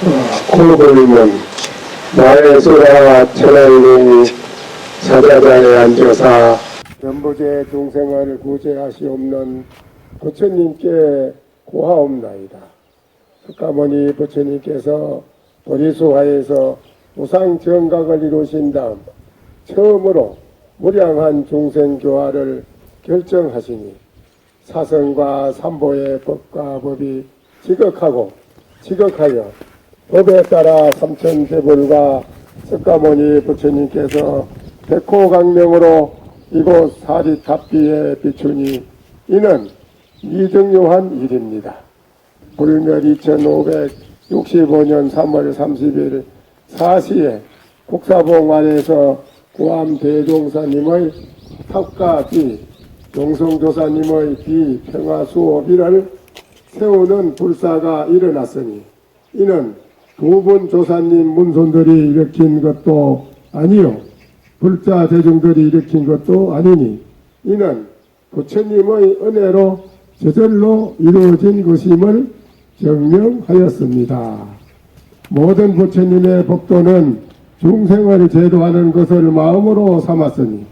코 걸리면 나의 소라 천하인이 사자자에 앉아사 연부제 중생을 구제하시옵는 부처님께 고하옵나이다. 석가모니 부처님께서 도리수화에서 우상 정각을 이루신 다음 처음으로 무량한 중생 교화를 결정하시니 사성과 삼보의 법과 법이 지극하고 지극하여 법에 따라 삼천대불과 석가모니 부처님께서 백호강명으로 이곳 사리탑비에 비추니 이는 이정요한 일입니다. 불멸 2565년 3월 30일 4시에 국사봉 안에서 구암 대종사님의 탑과 비, 용성조사님의 비 평화 수호비를 세우는 불사가 일어났으니 이는 두분 조사님 문손들이 일으킨 것도 아니요 불자 대중들이 일으킨 것도 아니니 이는 부처님의 은혜로 저절로 이루어진 것임을 증명하였습니다. 모든 부처님의 법도는 중생을 제도하는 것을 마음으로 삼았으니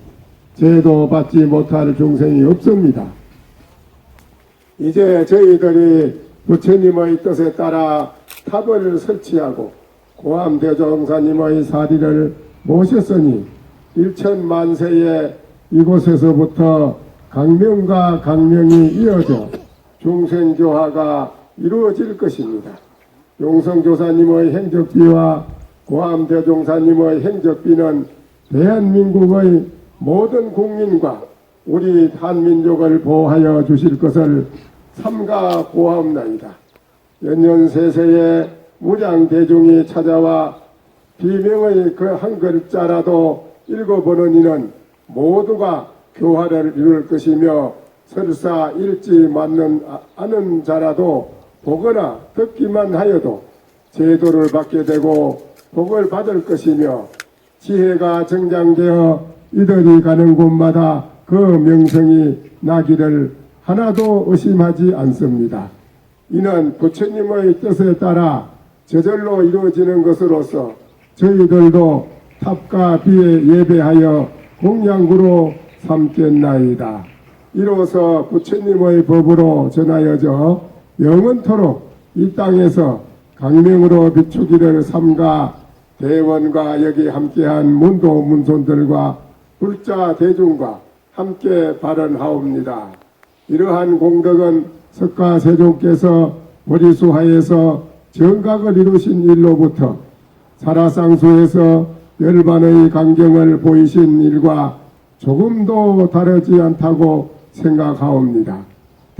제도 받지 못할 중생이 없습니다. 이제 저희들이 부처님의 뜻에 따라 탑을 설치하고 고암 대종사님의 사리를 모셨으니 일천 만세에 이곳에서부터 강명과 강명이 이어져 중생교화가 이루어질 것입니다. 용성조사님의 행적비와 고암대종사님의 행적비는 대한민국의 모든 국민과 우리 한민족을 보호하여 주실 것을 삼가 고하옵나이다. 연년세세에 무량대중이 찾아와 비명의 그 한 글자라도 읽어보는 이는 모두가 교화를 이룰 것이며 설사 읽지 맞는 아- 않은 자라도 보거나 듣기만 하여도 제도를 받게 되고 복을 받을 것이며 지혜가 정장되어 이들이 가는 곳마다 그 명성이 나기를 하나도 의심하지 않습니다. 이는 부처님의 뜻에 따라 저절로 이루어지는 것으로서 저희들도 탑과 비에 예배하여 공양구로 삼겠나이다. 이로써 부처님의 법으로 전하여져 영원토록 이 땅에서 강명으로 비추기를 삼가 대원과 여기 함께한 문도 문손들과 불자 대중과 함께 발언하옵니다. 이러한 공덕은 석가 세종께서 보리수하에서 정각을 이루신 일로부터 사라상수에서 열반의 강경을 보이신 일과 조금도 다르지 않다고 생각하옵니다.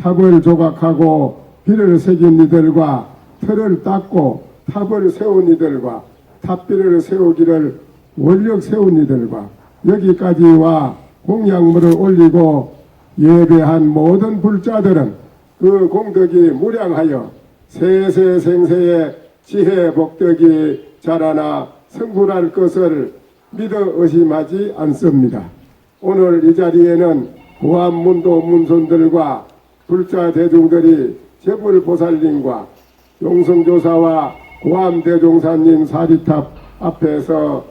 탑을 조각하고 비를 새긴 이들과 틀을 닦고 탑을 세운 이들과 탑비를 세우기를 원력 세운 이들과 여기까지 와 공양물을 올리고 예배한 모든 불자들은 그 공덕이 무량하여 세세생세의 지혜 복덕이 자라나 성불할 것을 믿어 의심하지 않습니다. 오늘 이 자리에는 고암문도 문손들과 불자 대중들이 제불보살님과 용성조사와 고암대종사님 사리탑 앞에서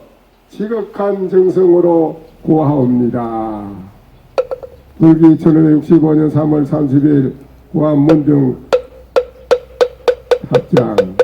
지극한 정성으로 고하옵니다. 불기 1565년 3월 30일 고암문중 합장